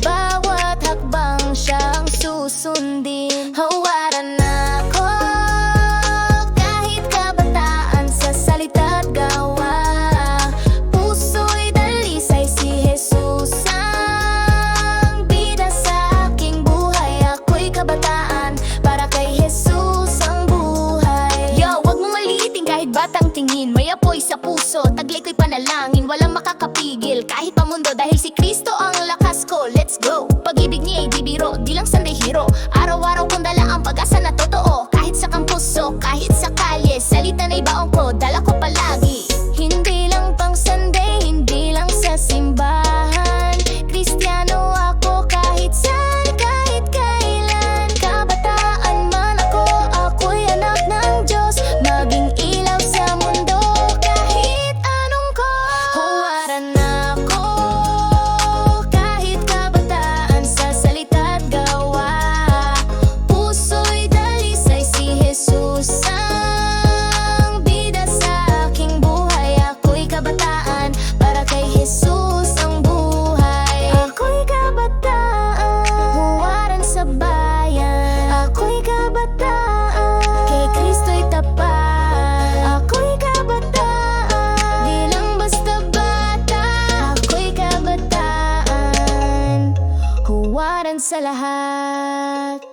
bye. Taglay ko'y panalangin, walang makakapigil. Kahit pa mundo dahil si Kristo ang lakas ko. Let's go! Pag-ibig niya ay di biro, di lang sanday hero Araw-araw kong dala ang pag-asa na to. patawaran sa lahat.